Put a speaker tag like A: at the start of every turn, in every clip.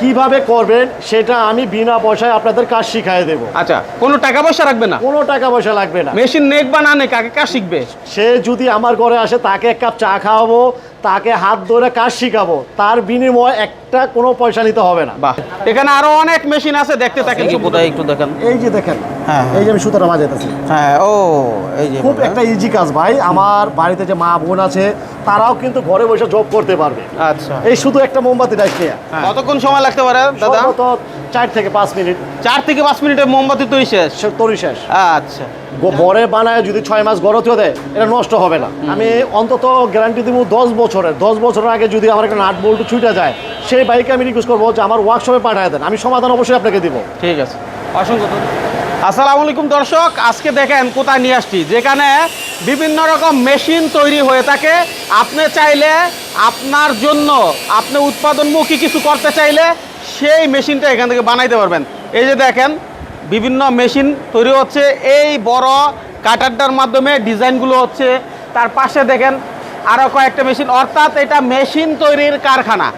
A: কীভাবে করবেন সেটা আমি বিনা পয়সায় আপনাদের কাজ শিখাই দেবো।
B: আচ্ছা কোনো টাকা পয়সা রাখবে না?
A: কোনো টাকা পয়সা লাগবে না।
B: মেশিন নেক বা না নেক আগে কাজ শিখবে?
A: সে যদি আমার ঘরে আসে তাকে এক কাপ চা খাওয়াবো তাকে হাত ধরে কাজ শিখাবো? তার বিনিময়ে একটা কোনো পয়সা নিতে হবে না।
B: বাহ। এখানে আরও অনেক মেশিন আছে দেখতে থাকেন। কোথায় একটু দেখেন।
A: এই যে দেখেন
B: হ্যাঁ,
A: এই যে আমি সুতোটা বাজাইতেছি।
B: হ্যাঁ ও এই যে
A: খুব একটা ইজি কাজ ভাই। আমার বাড়িতে যে মা বোন আছে তারাও কিন্তু ঘরে বসে জব করতে পারবে।
B: আচ্ছা।
A: এই শুধু একটা মোমবাতি ডাইকে
B: কতক্ষণ সময় লাগতে পারে দাদা?
A: চার থেকে পাঁচ মিনিট।
B: চার থেকে পাঁচ মিনিটে মোমবাতি তৈরি শেষ?
A: তরি শেষ।
B: আচ্ছা।
A: বরে বানায় যদি ছয় মাস গড়তেও দেয় এটা নষ্ট হবে না। আমি অন্তত গ্যারান্টি দিব দশ বছরের। দশ বছরের আগে যদি আমার একটা নাট বল্টু ছুটে যায় সেই বাইকে আমি রিকোয়েস্ট করব যে আমার ওয়ার্কশপে পাঠায় দেন। আমি সমাধান অবশ্যই আপনাকে দিব।
B: ঠিক আছে। অসংখ্য। আসসালামু আলাইকুম দর্শক আজকে দেখেন কোথায় নিয়ে আসছি। যেখানে বিভিন্ন রকম মেশিন তৈরি হয়ে থাকে। আপনি চাইলে আপনার জন্য আপনি উৎপাদনমুখী কিছু করতে চাইলে সেই মেশিনটা এখান থেকে বানাইতে পারবেন। এই যে দেখেন, বিভিন্ন মেশিন তৈরি হচ্ছে। এই বড় কাটারটার মাধ্যমে ডিজাইনগুলো হচ্ছে। তার পাশে দেখেন আরও কয়েকটা মেশিন। অর্থাৎ এটা মেশিন তৈরির কারখানা।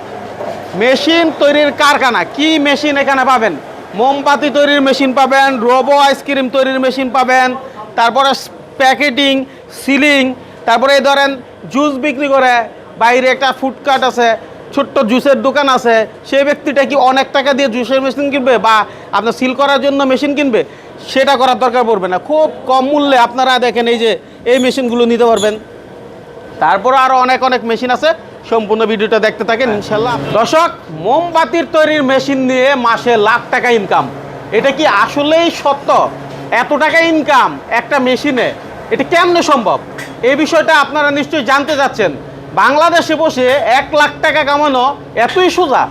B: মেশিন তৈরির কারখানা। কি মেশিন এখানে পাবেন? মোমবাতি তৈরির মেশিন পাবেন, রোবো আইসক্রিম তৈরির মেশিন পাবেন, তারপরে প্যাকেটিং, সিলিং, তারপরে এই ধরেন, জুস বিক্রি করে বাইরে একটা ফুডকার্ট আছে। ছোট্ট জুসের দোকান আছে, সেই ব্যক্তিটা কি অনেক টাকা দিয়ে জুসের মেশিন কিনবে বা আপনার সিল করার জন্য মেশিন কিনবে? সেটা করার দরকার পড়বে না। খুব কম মূল্যে আপনারা দেখেন এই যে, এই মেশিনগুলো নিতে পারবেন। তারপরে আরও অনেক অনেক মেশিন আছে। সম্পূর্ণ ভিডিওটা দেখতে থাকেন ইনশাল্লাহ দর্শক, মোমবাতির তৈরির মেশিন নিয়ে মাসে লাখ টাকা ইনকাম এটা কি আসলেই সত্য? এত টাকা ইনকাম একটা মেশিনে এটা কেমনে সম্ভব? এই বিষয়টা আপনারা নিশ্চয়ই জানতে চাচ্ছেন। বাংলাদেশে বসে এক লাখ টাকা কামানো এতই সোজা।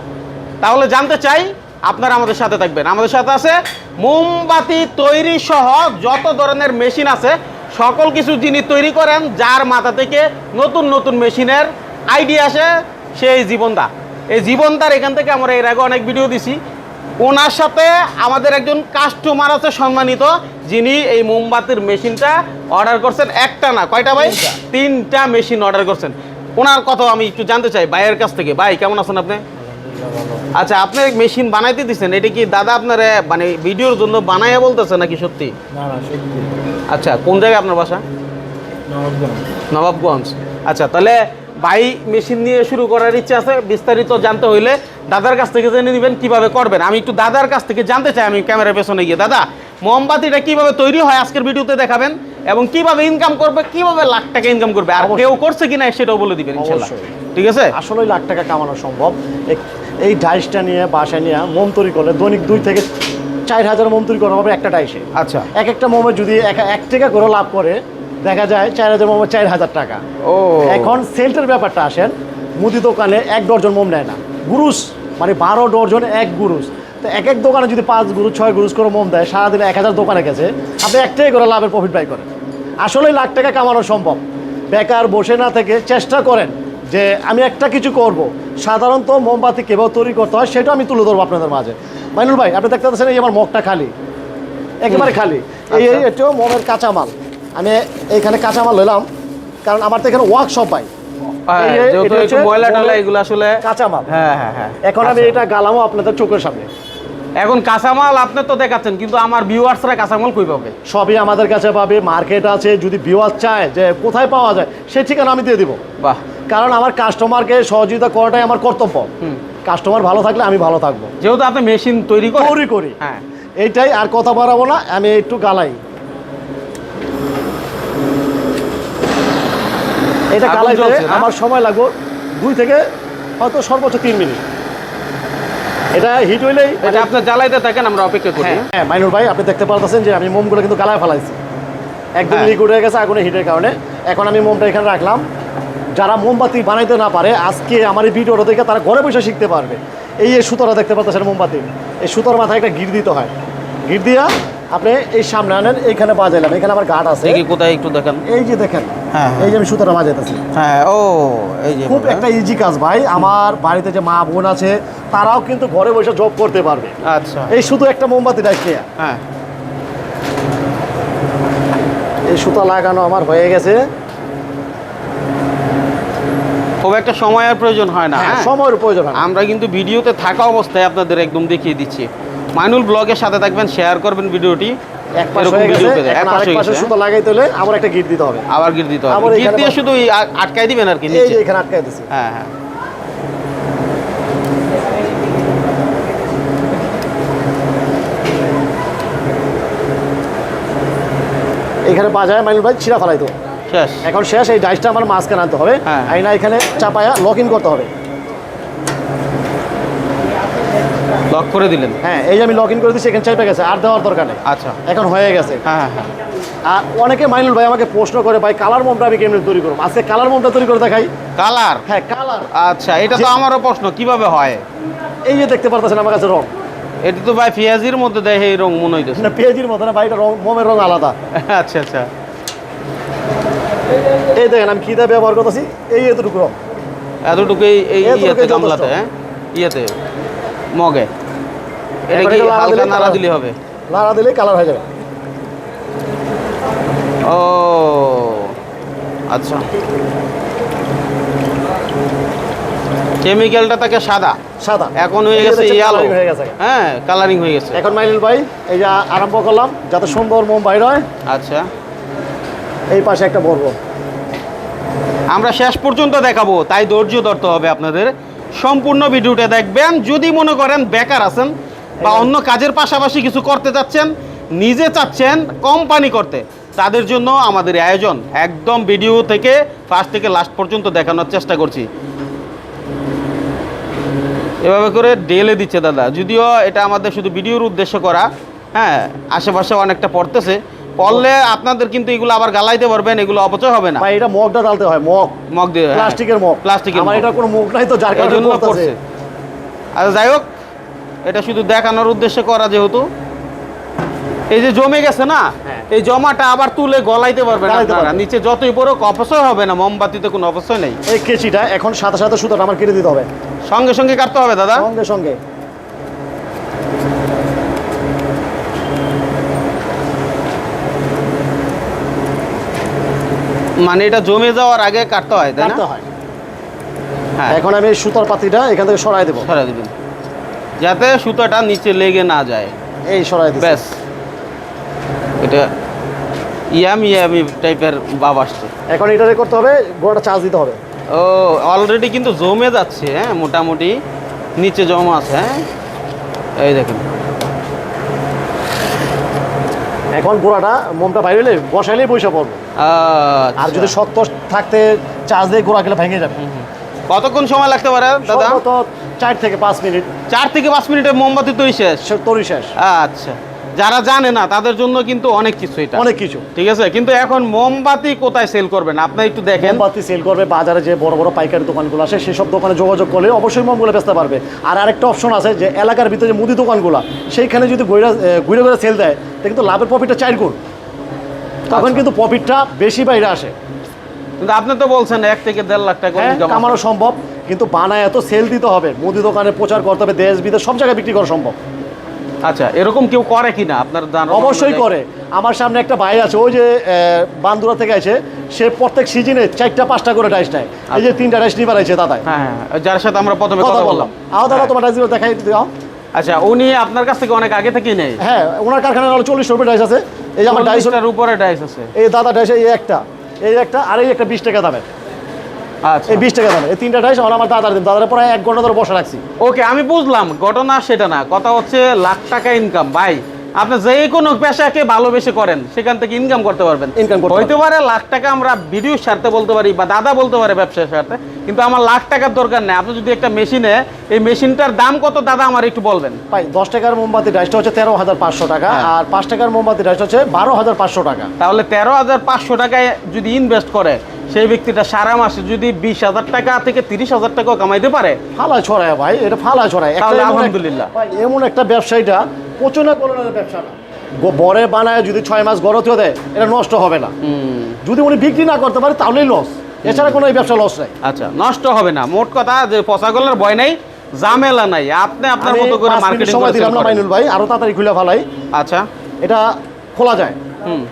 B: তাহলে জানতে চাই আপনারা আমাদের সাথে থাকবেন। আমাদের সাথে আছে মোমবাতি তৈরি সহ যত ধরনের মেশিন আছে সকল কিছু যিনি তৈরি করেন যার মাথা থেকে নতুন নতুন মেশিনের আইডিয়া আসে সেই জীবনদা। এই জীবনদার এখান থেকে আমরা এর আগে অনেক ভিডিও দিছি। ওনার সাথে আমাদের একজন কাস্টমার আছে সম্মানিত যিনি এই মোমবাতির মেশিনটা অর্ডার করছেন। একটা না কয়টা ভাই? তিনটা। মেশিন অর্ডার করছেন। ওনার কথা আমি একটু জানতে চাই ভাইয়ের কাছ থেকে। ভাই কেমন আছেন আপনি? আচ্ছা আপনি মেশিন বানাইতে দিচ্ছেন এটা কি দাদা আপনার মানে ভিডিওর জন্য বানাইয়া বলতেছে নাকি সত্যি? আচ্ছা কোন জায়গায় আপনার বাসা? নবাবগঞ্জ। আচ্ছা তাহলে ভাই মেশিন নিয়ে শুরু করার ইচ্ছা আছে বিস্তারিত জানতে হইলে দাদার কাছ থেকে জেনে নেবেন কীভাবে করবেন। আমি একটু দাদার কাছ থেকে জানতে চাই আমি ক্যামেরার পেছনে গিয়ে। দাদা মোমবাতিটা কীভাবে তৈরি হয় আজকের ভিডিওতে দেখাবেন? এবং কীভাবে ইনকাম করবে কীভাবে লাখ টাকা ইনকাম করবে আর। কেউ করছে কিনা সেটাও বলে দিবেন ঠিক আছে?
A: আসলেই লাখ টাকা কামানো সম্ভব। এই ডাইসটা নিয়ে বাসা নিয়ে মোম তৈরি করলে দৈনিক দুই থেকে চার হাজার মোম তৈরি করা হবে একটা ডাইসে।
B: আচ্ছা।
A: এক একটা মোমে যদি এক এক টাকা করে লাভ করে দেখা যায় চার হাজার মোমে চার হাজার টাকা।
B: ও।
A: এখন সেলটের ব্যাপারটা আসেন মুদি দোকানে এক ডর্জন মোম নেয় না। গুরুস মানে বারো ডর্জন এক গুরুস। তো এক এক দোকানে যদি পাঁচ গুরুস ছয় গুরুস করে মোম দেয় সারাদিনে এক হাজার দোকানে গেছে আপনি একটাই করে লাভের প্রফিট বাই করেন। আসলেই লাখ টাকা কামানো সম্ভব। বেকার বসে না থেকে চেষ্টা করেন যে আমি একটা কিছু করব। সাধারণত মোমবাতি কীভাবে তৈরি করতে হয় সেটা আমি তুলে ধরবো আপনাদের মাঝে। মাইনুল ভাই আপনি দেখতে পাচ্ছেন এই আমার মগটা খালি। একেবারে খালি। এই এই এটাও মোমের কাঁচামাল। আমি এইখানে কাঁচামাল নিলাম কারণ আমার তো এখানে ওয়ার্কশপ
B: হ্যাঁ, আসলে
A: কাঁচামাল।
B: হ্যাঁ হ্যাঁ হ্যাঁ।
A: এখন আমি এটা গালামও আপনাদের চোখের সামনে।
B: এখন কাঁচামাল আপনি তো দেখাচ্ছেন কিন্তু আমার ভিউয়ার্সরা কাঁচামাল কই পাবে?
A: সবই আমাদের কাছে পাবে মার্কেট আছে যদি ভিওয়ার চায় যে কোথায় পাওয়া যায় সেই ঠিকানা আমি দিয়ে দিব।
B: বাহ।
A: কারণ আমার কাস্টমারকে সহযোগিতা করাটাই আমার কর্তব্য।
B: হুম।
A: কাস্টমার ভালো থাকলে আমি ভালো থাকব।
B: যেহেতু আপনি মেশিন তৈরি করেন।
A: তৈরি করি।
B: হ্যাঁ।
A: এইটাই আর কথা বাড়াবো না আমি একটু গালাই। এটা গালাইতে আমার সময় লাগবে। দুই থেকে হয়তো সর্বোচ্চ তিন মিনিট। এটা হিট হইলেই
B: এটা আপনার জ্বালাইতে থাকেন আমরা অপেক্ষা করি।
A: হ্যাঁ হ্যাঁ মাইনুর ভাই আপনি দেখতে পারতেছেন যে আমি মোমগুলো কিন্তু গালায় ফেলাইছি। একদম
B: হ্যাঁ।
A: লিকুইড হয়ে গেছে আগুনে হিটের কারণে। এখন আমি মোমটা এখানে রাখলাম। যারা মোমবাতি বানাইতে না পারে আজকে আমার এই ভিডিওটা দেখে তারা ঘরে বসে শিখতে পারবে। এই যে সুতোটা দেখতে পাচ্ছেন মোমবাতি এই সুতোর মাথায় একটা গিট দিতে হয়। গিট দিয়া আপনি এই সামনে আনেন এইখানে বাজাইলাম এখানে আমার গাঠ আছে।
B: কোথায় একটু দেখেন।
A: এই যে দেখেন
B: হ্যাঁ,
A: এই যে আমি সুতোটা বাজাইতেছি
B: হ্যাঁ ও এই যে
A: খুব একটা ইজি কাজ ভাই। আমার বাড়িতে যে মা বোন আছে তারাও কিন্তু ঘরে বসে জব করতে পারবে।
B: আচ্ছা।
A: এই শুধু একটা মোমবাতি ডাইকে
B: হ্যাঁ।
A: এই সুতা লাগানো আমার হয়ে গেছে।
B: খুব একটা সময়ের প্রয়োজন হয় না
A: হ্যাঁ,
B: হ্যাঁ?
A: সময়ের প্রয়োজন হয়
B: আমরা কিন্তু ভিডিওতে থাকা অবস্থায় আপনাদের একদম দেখিয়ে দিচ্ছি। মাইনুল ব্লগের সাথে থাকবেন শেয়ার করবেন ভিডিওটি।
A: এক পাশ হয়ে গেছে
B: এক
A: এখন
B: পাশ
A: আরেক পাশে সুতো লাগাইতে হলে আবার একটা গিট দিতে হবে?
B: আবার গিট দিতে হবে।
A: আবার
B: গিট
A: এখানে
B: দিয়ে শুধু আটকাই দিবেন আর কি
A: এই যে এখানে আটকাই দিছি।
B: হ্যাঁ হ্যাঁ।
A: এখানে বাজায় মাইনুল ভাই ছিঁড়া ফেলাইতো।
B: শেষ।
A: এখন শেষ এই ডাইসটা আমার মাঝখানে আনতে হবে।
B: হ্যাঁ।
A: আইনা এখানে চাপায়া লক ইন করতে হবে।
B: লক করে দিলেন?
A: হ্যাঁ এই যে আমি লগ ইন করে দিচ্ছি এখানে চাপে গেছে আর দেওয়ার দরকার নেই।
B: আচ্ছা।
A: এখন হয়ে গেছে।
B: হ্যাঁ হ্যাঁ হ্যাঁ।
A: আর অনেকে মাইনুল ভাই আমাকে প্রশ্ন করে ভাই কালার মোমটা আমি কেমনি তৈরি করব? আজকে কালার মোমটা তৈরি করে দেখাই।
B: কালার
A: হ্যাঁ কালার
B: আচ্ছা এটা তো আমারও প্রশ্ন কীভাবে হয়?
A: এই যে দেখতে পারতেছেন আমার কাছে রং।
B: এটা তো ভাই পেঁয়াজির মধ্যে দেয় এই রং মনে হইতেছে।
A: না পেঁয়াজির মতো না ভাই এটা রং মোমের রং আলাদা।
B: আচ্ছা আচ্ছা।
A: এই দেখেন আমি খিদে ব্যবহার করতেছি এই এতটুকু রং।
B: এতটুকু এই এই গামলাতে হ্যাঁ? ইয়েতে। মগে। এটা কি হালকা নাড়া দিলে হবে?
A: নাড়া দিলে কালার হয়ে যাবে।
B: ও আচ্ছা। কেমিক্যালটা থাকে সাদা।
A: সাদা।
B: এখন হয়ে গেছে ইয়ালো
A: হয়ে গেছে।
B: হ্যাঁ কালারিং হয়ে গেছে।
A: এখন মাইনুল ভাই এই যে আরম্ভ করলাম যাতে সুন্দর মোম বাইর হয়।
B: আচ্ছা।
A: এই পাশে একটা বলব।
B: আমরা শেষ পর্যন্ত দেখাবো তাই ধৈর্য ধরতে হবে আপনাদের। সম্পূর্ণ ভিডিওটা দেখবেন। যদি মনে করেন বেকার আছেন বা অন্য কাজের পাশাপাশি কিছু করতে চাচ্ছেন, নিজে চাচ্ছেন কোম্পানি করতে, তাদের জন্য আমাদের আয়োজন একদম ভিডিও থেকে ফার্স্ট থেকে লাস্ট পর্যন্ত দেখানোর চেষ্টা করছি। এভাবে করে ডেলে দিচ্ছে দাদা। যদিও এটা আমাদের শুধু ভিডিওর উদ্দেশ্য করা হ্যাঁ আশেপাশে অনেকটা পড়তেছে পড়লে আপনাদের কিন্তু এগুলো আবার গালাইতে পারবেন এগুলো অপচয় হবে না।
A: ভাই এটা মগটা ডালতে হয় মগ।
B: মগ দিয়ে হ্যাঁ।
A: প্লাস্টিকের মগ।
B: প্লাস্টিকের
A: আমার এটা কোনো মুখ নাই তো যার কারণে।
B: করছে আচ্ছা যাই হোক এটা শুধু দেখানোর উদ্দেশ্যে করা যেহেতু। এই যে জমে গেছে না
A: হ্যাঁ।
B: এই জমাটা আবার তুলে গলাইতে
A: পারবে
B: আপনারা। নিচে যতই পড়ুক অপচয় হবে না মোমবাতিতে কোনো অপচয় নেই।
A: এই কেচিটা এখন সাথে সাথে সুতোটা আমার কেটে দিতে হবে।
B: সঙ্গে সঙ্গে কাটতে হবে দাদা।
A: সঙ্গে সঙ্গে।
B: মানে এটা জমে যাওয়ার আগে কাটতে হয় তাই
A: কাটতে
B: না
A: হয়।
B: হ্যাঁ।
A: এখন আমি সুতার পাতিটা এখান থেকে সরাই দেবো।
B: সরাই দিবেন। যাতে সুতোটা নিচে লেগে না যায়।
A: এই সরাই দিচ্ছি
B: ব্যাস। এটা ইয়ামি ইয়ামি টাইপের ভাব আসছে।
A: এখন এটারে করতে হবে গোড়াটা চার্জ দিতে হবে।
B: ও অলরেডি কিন্তু জমে যাচ্ছে হ্যাঁ মোটামুটি। নিচে জমা আছে হ্যাঁ। এই দেখেন।
A: এখন গোড়াটা মোমটা বাইরে বসাইলেই পয়সা পড়বে। আর যদি শক্ত থাকতে চার্জ দিয়ে গোড়া গেলে ভেঙে যাবে।
B: কতক্ষণ সময় লাগতে পারে দাদা?
A: সর্বত চার থেকে পাঁচ মিনিট।
B: চার থেকে পাঁচ মিনিটে মোমবাতি তৈরি শেষ?
A: তরি শেষ।
B: আচ্ছা। যারা জানে না তাদের জন্য কিন্তু অনেক কিছু এটা।
A: অনেক কিছু।
B: ঠিক আছে? কিন্তু এখন মোমবাতি কোথায় সেল করবেন? আপনি একটু দেখেন।
A: মোমবাতি সেল করবে বাজারে যে বড় বড় পাইকারি দোকানগুলো আছে সেসব দোকানে যোগাযোগ করলে অবশ্যই মোমগুলো বেচতে পারবে। আর আরেকটা অপশন আছে যে এলাকার ভিতরে যে মুদি দোকানগুলো সেইখানে যদি ঘুরে ঘুরে ঘুরে সেল দেয় তা কিন্তু লাভের প্রফিটটা চার গুণ। তখন
B: আচ্ছা।
A: কিন্তু প্রফিটটা বেশি বাইরে আসে।
B: কিন্তু আপনি তো বলছেন এক থেকে দেড় লাখ টাকা
A: হ্যাঁ
B: income
A: সম্ভব কিন্তু বানায় এত সেল দিতে হবে মুদি দোকানে প্রচার করতে হবে দেশ বিদেশ সব জায়গায় বিক্রি করা সম্ভব।
B: আচ্ছা এরকম কেউ করে কিনা আপনার জানা
A: অবশ্যই করে। আমার সামনে একটা ভাই আছে ওই যে বান্দুরা থেকে আছে সে প্রত্যেক সিজনে চারটা পাঁচটা করে ডাইস নেয়। এই যে তিনটা ডাইস নিবার আছে দাদা
B: হ্যাঁ হ্যাঁ, যার সাথে আমরা প্রথমে
A: কথা বললাম। আও দাদা তোমার ডাইসগুলো দেখাই দিও
B: আচ্ছা উনি আপনার কাছ থেকে অনেক আগে থেকেই নেই
A: হ্যাঁ ওনার কারখানায় চল্লিশ রুপি ডাইস আছে। এই যে আমার ডাইস
B: চল্লিশটার উপরে ডাইস আছে।
A: এই দাদা ডাইস এই একটা। এই একটা আর এই একটা বিশ টাকা দামের।
B: আচ্ছা।
A: এই বিশ টাকা দামের। এই তিনটা ডাইস আমার আমার দাদার দিন। দাদার পরে এক ঘণ্টা ধরে বসে রাখছি।
B: ওকে আমি বুঝলাম। ঘটনা সেটা না। কথা হচ্ছে লাখ টাকা ইনকাম ভাই আপনি যে কোনো পেশাকে ভালোবেসে করেন সেখান থেকে ইনকাম করতে পারবেন।
A: Income করতে
B: হইতে পারে লাখ টাকা আমরা ভিডিও স্বার্থে বলতে পারি বা দাদা বলতে পারে ব্যবসার স্বার্থে কিন্তু আমার লাখ টাকার দরকার নেই। আপনি যদি একটা মেশিনে এই মেশিনটার দাম কত দাদা আমার একটু বলবেন।
A: ভাই দশ টাকার মোমবাতি ডাইসটা হচ্ছে তেরো হাজার পাঁচশো টাকা
B: হ্যাঁ।
A: আর পাঁচ টাকার মোমবাতি ডাইসটা হচ্ছে বারো হাজার পাঁচশো টাকা।
B: তাহলে তেরো হাজার পাঁচশো টাকায় যদি ইনভেস্ট করে সেই ব্যক্তিটা সারা মাসে যদি বিশ হাজার টাকা থেকে তিরিশ হাজার টাকাও কামাইতে পারে।
A: ফালা ছড়ায় ভাই এটা ফালা ছড়ায়।
B: আলহামদুলিল্লাহ।
A: ভাই এমন একটা ব্যবসায়ীটা প্রচনা না ব্যবসা না। বরে বানায় যদি ছয় মাস গড়তেও দেয় এটা নষ্ট হবে না। যদি উনি বিক্রি না করতে পারে তাহলেই লস এছাড়া কোনো এই ব্যবসা লস নাই।
B: আচ্ছা নষ্ট হবে না। মোট কথা যে পচা গলার ভয় নেই ঝামেলা নাই। আপনি আপনার মতো করে মার্কেটিং
A: সময় দিলাম না মাইনুল ভাই আরও তাড়াতাড়ি খুলে ফেলাই।
B: আচ্ছা।
A: এটা খোলা যায়।
B: হুম।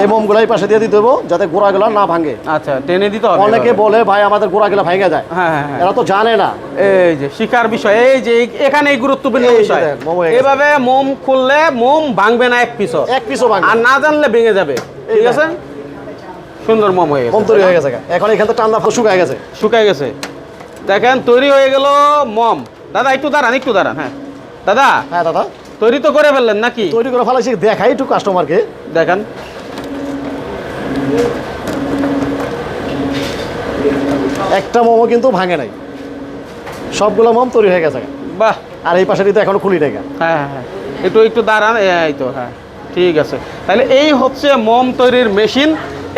A: এই মোমগুলো এই পাশে দিয়ে দিতে দেবো যাতে গোড়াগুলো না ভাঙে।
B: আচ্ছা টেনে দিতে হবে
A: অনেকে বলে ভাই আমাদের গোড়াগুলো ভেঙে যায়।
B: হ্যাঁ হ্যাঁ হ্যাঁ।
A: এরা তো জানে না।
B: এই যে শিকার বিষয় এই যে এখানে এই গুরুত্বপূর্ণ বিষয়। এভাবে মোম খুললে মোম ভাঙবে না এক পিসও।
A: এক পিসও ভাঙে
B: আর না জানলে ভেঙে যাবে। ঠিক আছে? সুন্দর মোম হয়ে গেছে।
A: মোম তৈরি হয়ে গেছে এখন এখান থেকে টান্না শুকায় গেছে।
B: শুকায় গেছে। দেখেন তৈরি হয়ে গেল মম। দাদা একটু দাঁড়ান একটু দাঁড়ান হ্যাঁ। দাদা
A: হ্যাঁ দাদা।
B: তৈরি তো করে ফেললেন নাকি?
A: তৈরি করে ফেলাইছি দেখাই একটু কাস্টমারকে
B: দেখেন।
A: একটা মোমো কিন্তু ভাঙে নাই। সবগুলো মোম তৈরি হয়ে গেছে।
B: বাহ।
A: আর এই পাশে তো এখনও খুলি নাই
B: হ্যাঁ হ্যাঁ হ্যাঁ। একটু একটু দাঁড়ান এই তো হ্যাঁ ঠিক আছে। তাহলে এই হচ্ছে মোম তৈরির মেশিন।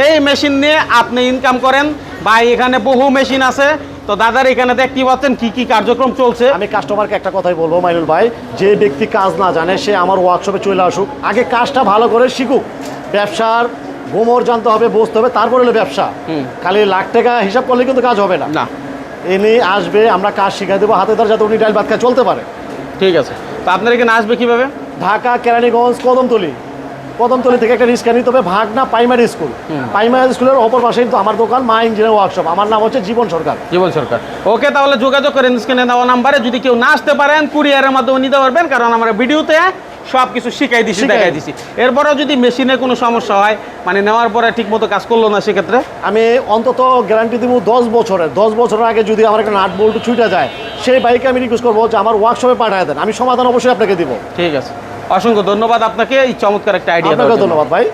B: এই মেশিন নিয়ে আপনি ইনকাম করেন। বা এখানে বহু মেশিন আছে। তো দাদার এখানে দেখতে পাচ্ছেন কি কি কার্যক্রম চলছে?
A: আমি কাস্টমারকে একটা কথাই বলব মাইনুল ভাই। যে ব্যক্তি কাজ না জানে সে আমার ওয়ার্কশপে চলে আসুক। আগে কাজটা ভালো করে শিখুক। ব্যবসার গোমর জানতে হবে বসতে হবে তারপরে হলো ব্যবসা। খালি লাখ টাকা হিসাব করলে কিন্তু কাজ হবে না।
B: না।
A: এনে আসবে আমরা কাজ শিখাই দেবো হাতে ধরে যাতে উনি ডাইল ভাত চলতে পারে।
B: ঠিক আছে। তো আপনার এখানে আসবে কীভাবে?
A: ঢাকা কেরানীগঞ্জ কদমতলি। কদমতলি থেকে একটা রিক্সা নিতে হবে ভাগনা প্রাইমারি স্কুল। প্রাইমারি স্কুলের অপর পাশে কিন্তু আমার দোকান মা ইঞ্জিনিয়ার ওয়ার্কশপ। আমার নাম হচ্ছে জীবন সরকার।
B: জীবন সরকার। ওকে তাহলে যোগাযোগ করেন স্ক্রিনে দেওয়া নাম্বারে। যদি কেউ না আসতে পারেন কুরিয়ারের মাধ্যমে নিতে পারবেন কারণ আমরা ভিডিওতে সব কিছু শিখাই দিছি
A: শিখাই
B: দেখাই দিছি। এরপরেও যদি মেশিনে কোনো সমস্যা হয় মানে নেওয়ার পরে ঠিক মতো কাজ করল না সেক্ষেত্রে?
A: আমি অন্তত গ্যারান্টি দিব দশ বছরের দশ বছরের আগে যদি আমার একটা নাট বোল্ট ছুটে যায় সেই বাইকে আমি রিকোয়েস্ট করব যে আমার ওয়ার্কশপে পাঠিয়ে দেন আমি সমাধান অবশ্যই আপনাকে দিব।
B: ঠিক আছে। অসংখ্য ধন্যবাদ আপনাকে এই চমৎকার একটা আইডিয়া
A: ধন্যবাদ ভাই।